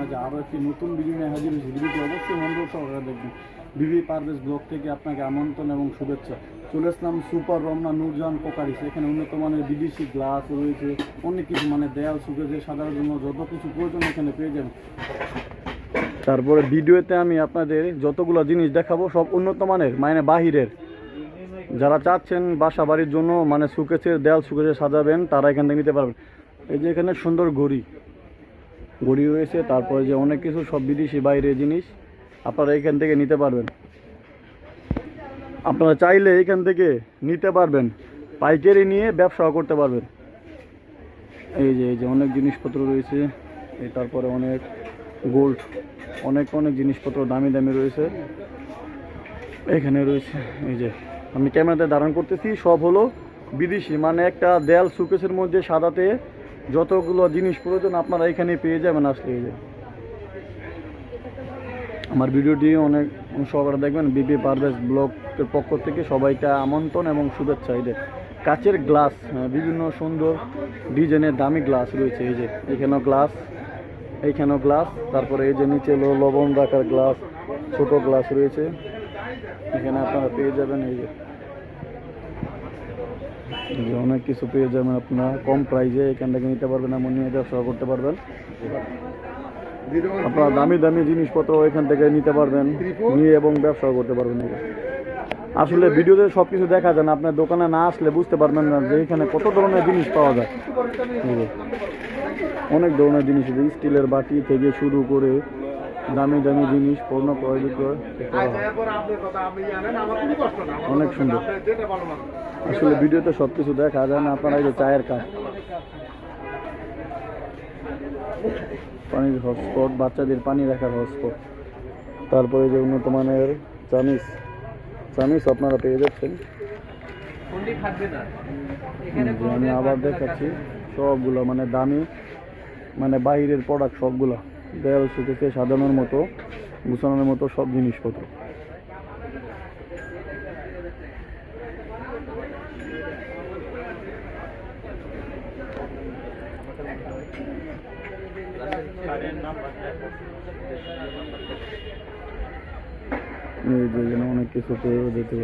মাঝে আরও একটি নতুন ভিডিও নিয়ে হাজির হয়েছি। ভিডিওটি অবশ্যই মনোযোগ সহকারে দেখবেন। বিবি পারভেজ ব্লগ থেকে আপনাকে আমন্ত্রণ এবং শুভেচ্ছা। চলে আসলাম সুপার রমনা নূরজাহান পোকারিস এখানে উন্নত মানের বিদেশি গ্লাস রয়েছে, অনেক কিছু মানে দেয়াল শুকেছে সাধারণ জন্য যত কিছু প্রয়োজন এখানে পেয়ে যাবেন। তারপরে ভিডিওতে আমি আপনাদের যতগুলো জিনিস দেখাবো, সব উন্নত মানের মানে বাহিরের। যারা চাচ্ছেন বাসা বাড়ির জন্য মানে সুকেছের দেয়াল সুকেছে সাজাবেন, তারা এখান থেকে নিতে পারবেন। এই যে এখানে সুন্দর ঘড়ি। ঘড়ি রয়েছে তারপরে যে অনেক কিছু, সব বিদেশি বাইরের জিনিস, আপনারা এখান থেকে নিতে পারবেন। আপনারা চাইলে এখান থেকে নিতে পারবেন, পাইকারি নিয়ে ব্যবসাও করতে পারবেন। এই যে এই যে অনেক জিনিসপত্র রয়েছে, এই তারপরে অনেক গোল্ড অনেক অনেক জিনিসপত্র দামি দামি রয়েছে। এখানে রয়েছে, এই যে, আমি ক্যামেরাতে ধারণ করতেছি, সব হলো বিদেশি মানে একটা দেয়াল সুকেসের মধ্যে সাদাতে যতগুলো জিনিস প্রয়োজন আপনারা এখানে পেয়ে যাবেন আসলে এই যে। আমার ভিডিওটি অনেক সহকারে দেখবেন, বিপি পারভেজ ব্লগের পক্ষ থেকে সবাইকে আমন্ত্রণ এবং শুভেচ্ছা। এই যে কাচের গ্লাস বিভিন্ন সুন্দর ডিজাইনের দামি গ্লাস রয়েছে। এই যে এখানেও গ্লাস, এইখানেও গ্লাস, তারপরে এই যে নিচে লবণ রাখার গ্লাস, ছোট গ্লাস রয়েছে। এখানে আপনারা পেয়ে যাবেন এই যে। যে অনেক কিছু পেয়ে যাবেন আপনারা, কম প্রাইসে এখান থেকে নিতে পারবেন এমন নিয়ে ব্যবসা করতে পারবেন। আপনারা দামি দামি জিনিসপত্র এখান থেকে নিতে পারবেন, নিয়ে এবং ব্যবসা করতে পারবেন আসলে ভিডিওতে সব কিছু দেখা যায় না, আপনার দোকানে না আসলে বুঝতে পারবেন না যে এখানে কত ধরনের জিনিস পাওয়া যায়। অনেক ধরনের জিনিস স্টিলের বাটি থেকে শুরু করে দামি দামি জিনিস পণ্য ক্রয় বিক্রয় অনেক সুন্দর। আসলে ভিডিওতে সব কিছু দেখা যায় না আপনারা এই যে চায়ের কাপ। পানির হটস্পট বাচ্চাদের পানি রাখার হটস্পট তারপরে যে উন্নত মানের চামিচ চামিচ আপনারা পেয়ে যাচ্ছেন। আমি আবার দেখাচ্ছি সবগুলো মানে দামি মানে বাইরের প্রোডাক্ট সবগুলো। দেয়াল শুকেছে সাজানোর মতো গুছানোর মতো সব জিনিসপত্র। অনেক কিছু পেয়েও যেতে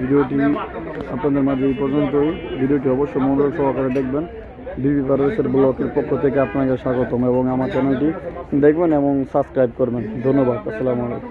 ভিডিওটি আপনাদের মাঝে এই পর্যন্তই ভিডিওটি অবশ্যই মনোযোগ সহকারে দেখবেন। ডিবি পারভেসের ব্লকের পক্ষ থেকে আপনাকে স্বাগতম এবং আমার চ্যানেলটি দেখবেন এবং সাবস্ক্রাইব করবেন। ধন্যবাদ। আসসালামু আলাইকুম।